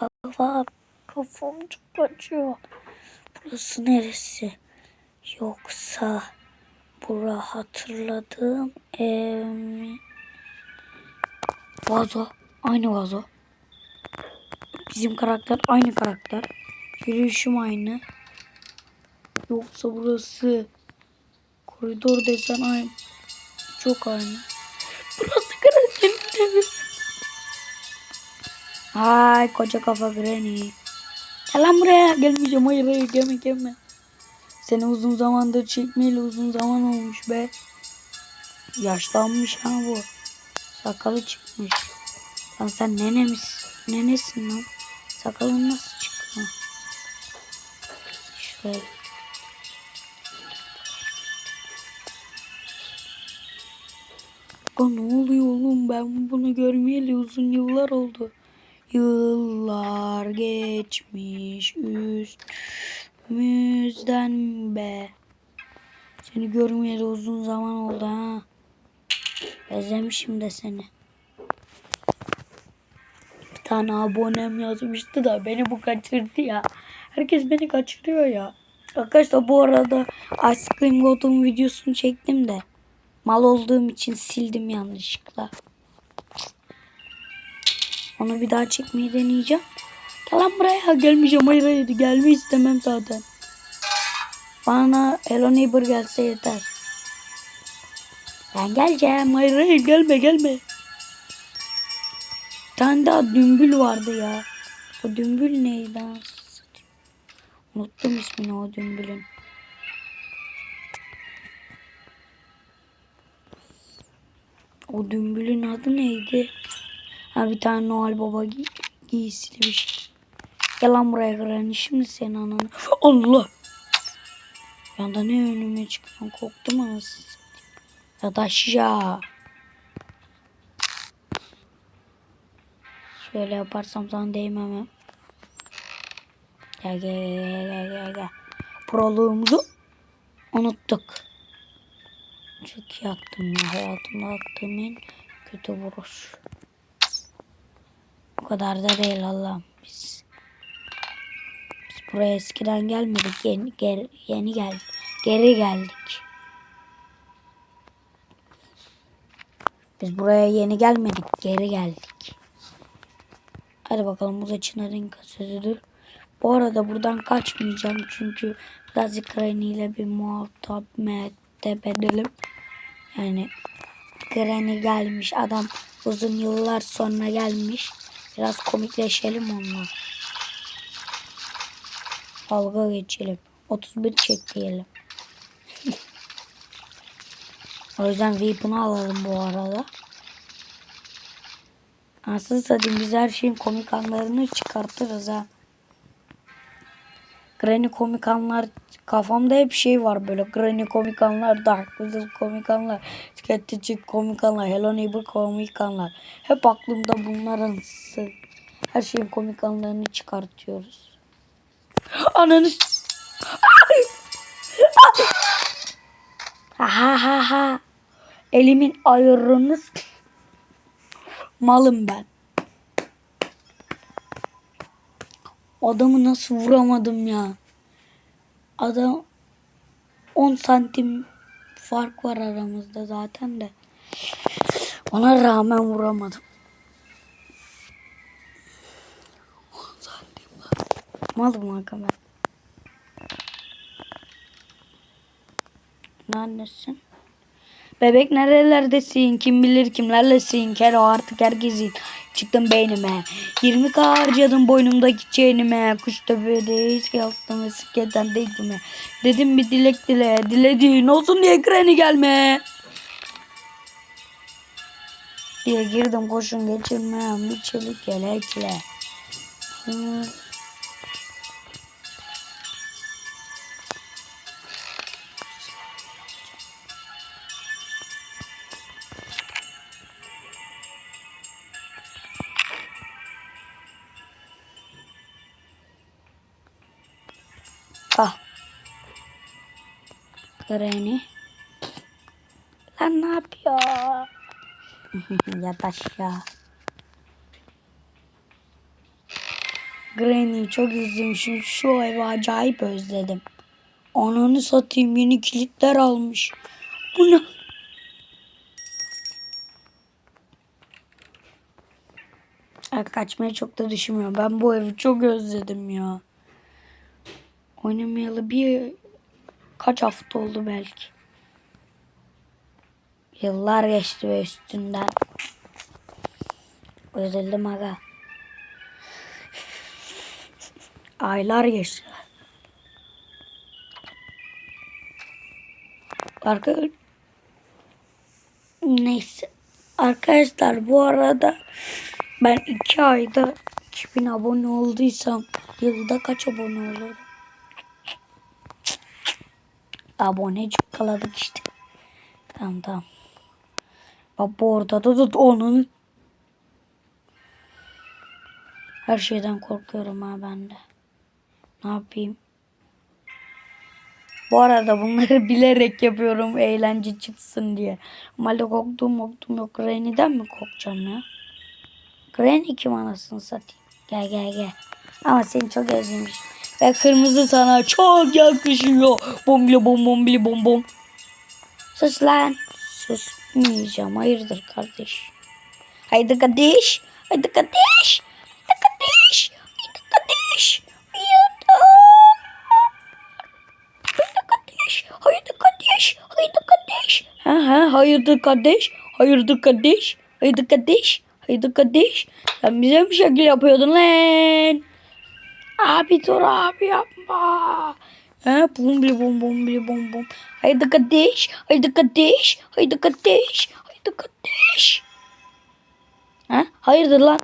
Kafam, kafam çok acıyor. Burası neresi? Yoksa bura hatırladığım ev mi? Vazo. Aynı vazo. Bizim karakter aynı karakter. Yürüyüşüm aynı. Yoksa burası koridor desen aynı. Çok aynı. Burası karakterin evi. Ay koca kafa Granny. Gel lan buraya. Gelmeyeceğim. Hayır hayır gelme gelme. Seni uzun zamandır çekmeyeli uzun zaman olmuş be. Yaşlanmış ha bu. Sakalı çıkmış. Lan sen nenemiz, nenesin lan. Sakalın nasıl çıktı? Şöyle. Aa, ne oluyor oğlum ben bunu görmeyeli uzun yıllar oldu. Yıllar geçmiş üstümüzden be. Seni görmeyeli uzun zaman oldu ha. Özlemişim de seni. Bir tane abonem yazmıştı da beni bu kaçırdı ya. Herkes beni kaçırıyor ya. Arkadaşlar bu arada Ice Cream God'un videosunu çektim de. Mal olduğum için sildim yanlışlıkla. Onu bir daha çekmeyi deneyeceğim. Gel lan buraya gelmeyeceğim. Hayır hayır gelmeyi istemem zaten. Bana Hello Neighbor gelse yeter. Ben geleceğim. Hayır hayır gelme gelme. Bir tane daha dümbül vardı ya. O dümbül neydi? Unuttum ismini o dümbülün. O dümbülün adı neydi? Ha bir tane Noel Baba giy giysili bir şey. Gel lan buraya Granny şimdi senin ananı. Allah! Bir anda ne önüme çıktı korktum anasını satayım. Yadaşya. Şöyle yaparsam sana değmem. Gel gel gel gel gel gel. Proluğumuzu unuttuk. Çok iyi attım ya. Hayatımda attığım en kötü vuruş. O kadar da değil Allah'ım. Biz, biz buraya eskiden gelmedik. Yeni, geri, yeni geldik. Geri geldik. Biz buraya yeni gelmedik. Geri geldik. Hadi bakalım bu da Çınar'ın sözüdür. Bu arada buradan kaçmayacağım çünkü birazcık Granny ile bir muhabbet edelim. Yani Granny gelmiş adam uzun yıllar sonra gelmiş. Biraz komikleşelim onunla. Dalga geçelim. 31 çek diyelim. o yüzden VIP'ını alalım bu arada. Nasıl satayım biz her şeyin komik anlarını çıkartırız ha. Granny komik anlar kafamda hep şey var böyle Granny komik anlar, Dark Riddle komik anlar, Sketchy komik anlar, Hello Neighbor komik anlar. Hep aklımda bunların her şeyin komik anlarını çıkartıyoruz. Ananı Ha ha ha. Elimin ayarını s- malım ben. Adamı nasıl vuramadım ya? Adam 10 santim fark var aramızda zaten de. Ona rağmen vuramadım. 10 santim var. Malım aga ben. Neredesin? Bebek nerelerdesin? Kim bilir kimlerlesin? Kero artık herkesin. Çıktım beynime. 20k harcadım boynumdaki çeynime. Kuş tepedeyiz ki aslında bisikletten değdime. Dedim bir dilek dile. Dilediğin olsun diye kreni gelme. Diye girdim koşun geçirmem bir çelik yelekle. Hı. Granny. Lan ne yapıyor? Yat aşağı. Granny'i çok üzülmüşüm. Şu evi acayip özledim. Ananı satayım yeni kilitler almış. Bu ne? Ay, Kaçmayı çok da düşünmüyorum. Ben bu evi çok özledim ya. Oynamayalı bir kaç hafta oldu belki. Yıllar geçti ve üstünden. Özledim aga. Aylar geçti. Arka... Neyse. Arkadaşlar bu arada ben iki ayda 2000 abone olduysam yılda kaç abone olurum? Abone cukkaladık işte. Tamam tamam. Bak bu ortada da onun her şeyden korkuyorum ha ben de. Ne yapayım? Bu arada bunları bilerek yapıyorum eğlence çıksın diye. Normalde korktuğum korktuğum yok. Granny'den mi korkacağım ya? Granny kim anasını satayım? Gel gel gel. Ama seni çok özlemiş. Ve kırmızı sana çok yakışıyor. Bombili bom bombili bom bom. Sus lan. Susmayacağım. Hayırdır kardeş? Haydi kardeş. Haydi kardeş. Haydi kardeş. Haydi kardeş. Haydi. Kardeş. Haydi kardeş. Haydi kardeş. Ha ha hayırdır kardeş. Hayırdır kardeş. Haydi kardeş. Haydi kardeş. Sen bize mi şekil yapıyordun lan? Abi dur abi yapma. Ha bum bili bum bum bili bum bum. Haydi kardeş. Haydi kardeş. Haydi kardeş. Haydi kardeş. Ha hayırdır lan?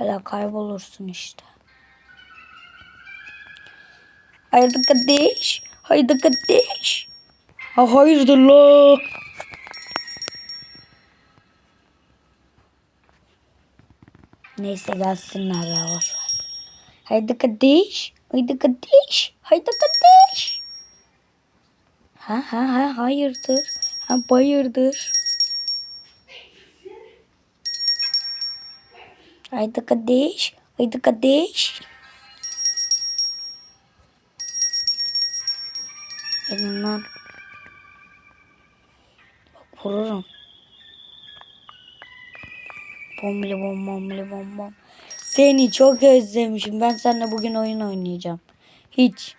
Öyle kaybolursun işte. Haydi kardeş. Haydi kardeş. Ha hayırdır la? Neyse gelsinler ya boş ver. Haydi kardeş. Haydi kardeş. Haydi kardeş. Ha ha ha hayırdır. Ha bayırdır. Haydi kardeş. Haydi kardeş. Gelin lan. Bak vururum. Bombili bom bombili bom bom. Seni çok özlemişim. Ben seninle bugün oyun oynayacağım. Hiç.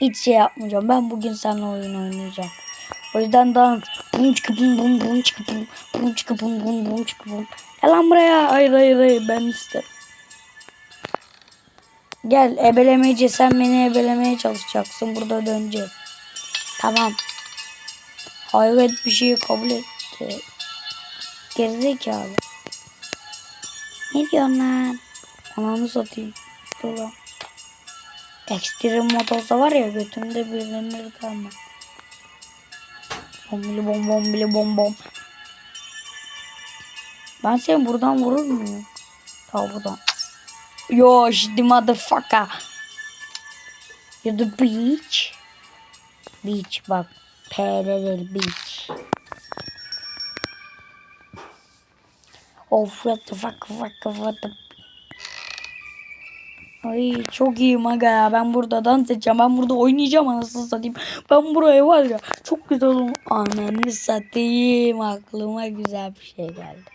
Hiç şey yapmayacağım. Ben bugün seninle oyun oynayacağım. O yüzden dans. Bum çıkı bum bum bum çıkı bum. Bum çıkı bum bum bum çıkı bum. Gel lan buraya. Hayır hayır hayır. Ben isterim. Gel ebelemeci sen beni ebelemeye çalışacaksın. Burada döneceğiz. Tamam. Hayret bir şeyi kabul etti. Gerizekalı. Ne diyorsun lan? Ananı satayım. İşte ulan. Ekstrem motorsa var ya götümde birilenir kalma. Bombili bom bombili bom bom. Ben seni buradan vurur muyum? Ta buradan. Yo the motherfucker. You're the beach. Beach bak. PR değil beach. Of what the fuck fuck what the Ay çok iyiyim aga ya. Ben burada dans edeceğim. Ben burada oynayacağım anasını satayım. Ben buraya var ya çok güzel olum. Ananı satayım. Aklıma güzel bir şey geldi.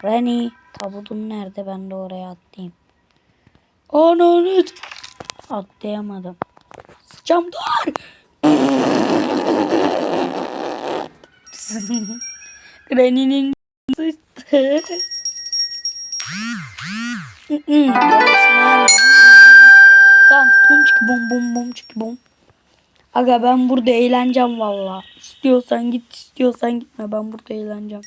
Granny tabutun nerede? Ben de oraya atlayayım. Ananı atlayamadım. Sıçam dur. Sıçtı. Tamam bum çıkı bum bum bum çıkı bum. Aga ben burada eğleneceğim valla. İstiyorsan git istiyorsan gitme ben burada eğleneceğim.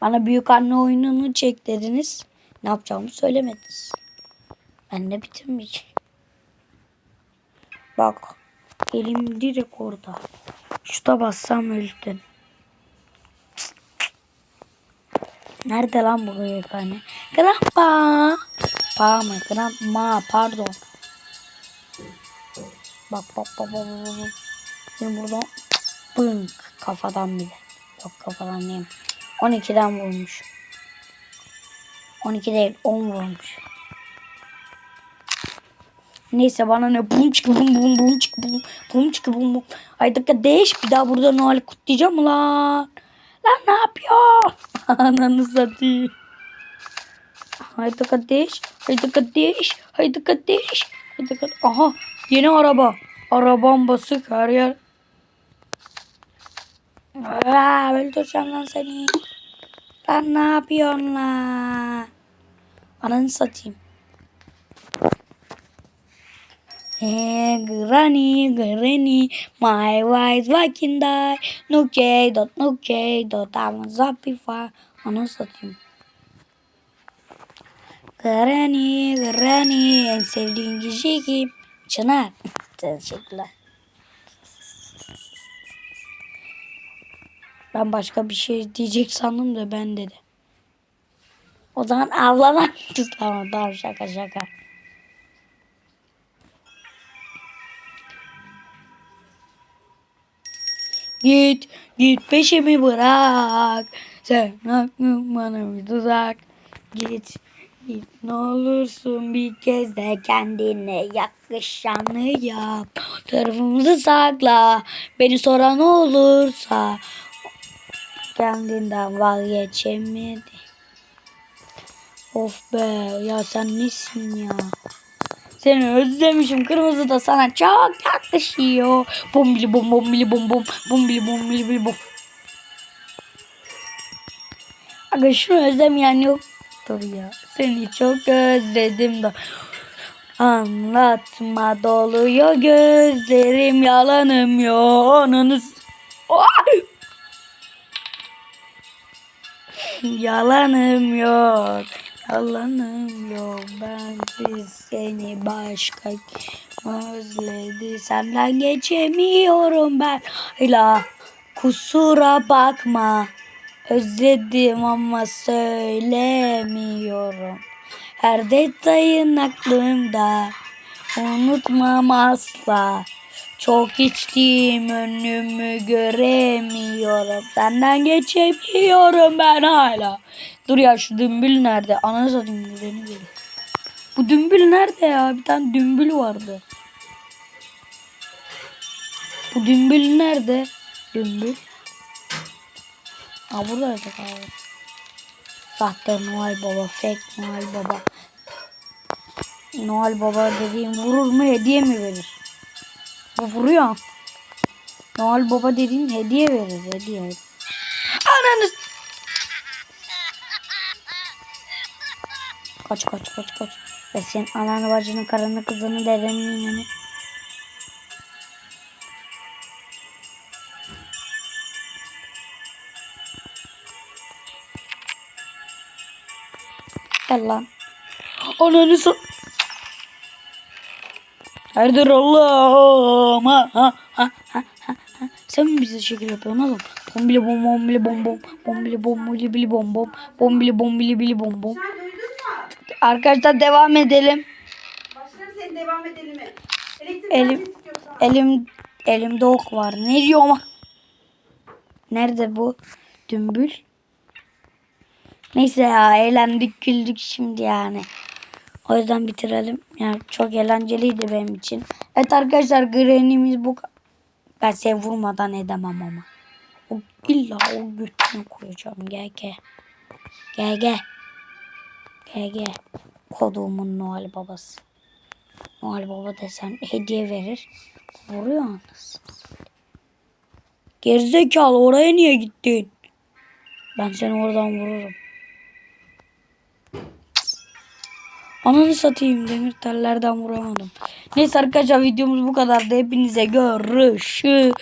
Bana büyük anne oyununu çek dediniz. Ne yapacağımı söylemediniz. Ben de bitirmeyeceğim. Bak elim direkt orada. Şuta bassam öldün. Nerede lan bu anne? Grandpa. Pa mı? Grandma pardon. Bak bak bak bak bak. bak. Şimdi buradan bınk kafadan bile. Yok kafadan değil. 12'den vurmuş. 12 değil 10 vurmuş. Neyse bana ne bum çık bum bum bum çık bum bum çık bum bum. Ay dakika değiş bir daha burada Noel kutlayacağım lan? Lan ne yapıyor? Ananı satayım. Haydi kardeş. Haydi kardeş. Haydi kardeş. Haydi kardeş. Aha yeni araba. Arabam basık her yer. Aa, öldüreceğim lan seni. Lan ne yapıyorsun lan? Ananı satayım. Hey, granny, granny, my wife's walking die. J, dot J, dot I'm a zombie fire. Ananı satayım. Granny, granny, en sevdiğin kişi kim? Çınar. Teşekkürler. Ben başka bir şey diyecek sandım da ben dedi. O zaman avlanan tamam tamam şaka şaka. Git, git peşimi bırak. Sen aklım bana bir. Git, git ne olursun bir kez de kendine yakışanı yap. Tarafımızı sakla. Beni soran olursa kendinden vazgeçemedi. Of be ya sen nesin ya? Seni özlemişim. Kırmızı da sana çok yakışıyor. Bombili bom bombili bom bom. Bombili bombili bili bom. Aga şunu özlemeyen yoktur ya. Seni çok özledim de. Anlatma doluyor gözlerim yalanım yok. S- Ay! Yalanım yok. Yalanım yok. Bensiz seni başka özledi. Senden geçemiyorum ben. Hala kusura bakma. Özledim ama söylemiyorum. Her detayın aklımda. Unutmam asla. Çok içtiğim önümü göremiyorum. Senden geçemiyorum ben hala. Dur ya şu dümbül nerede? Ananı satayım beni geliyor. Bu dümbül nerede ya? Bir tane dümbül vardı. Bu dümbül nerede? Dümbül. Aa buradaydı abi. Sahte Noel Baba, fake Noel Baba. Noel Baba dediğim vurur mu hediye mi verir? Bu vuruyor. Noel Baba dediğin hediye verir hediye. Ananı Kaç kaç kaç kaç. Ve senin ananı bacını karını kızını dedenin yani. Gel lan. Ananı sa... Erdir Allah'ım. Ha, ha, ha, ha, ha. Sen mi bize şekil yapıyorsun oğlum? Bombili bom bombili bom bom. Bombili bombili bili bom bom. Bombili bombili bili bom bom. Arkadaşlar devam edelim. Başlarım senin devam edelim mi? Elektrik Elim Elim. elimde ok var. Ne diyorum? Nerede bu dümbül? Neyse ya eğlendik güldük şimdi yani. O yüzden bitirelim. Yani çok eğlenceliydi benim için. Evet arkadaşlar Granny'miz bu. Ben seni vurmadan edemem ama. O illa o götüne koyacağım. Gel gel. Gel gel. Gel. Koduğumun Noel babası. Noel baba desem hediye verir. Vuruyor anasını. Gerizekalı oraya niye gittin? Ben seni oradan vururum. Ananı satayım demir tellerden vuramadım. Neyse arkadaşlar videomuz bu kadardı. Hepinize görüşürüz.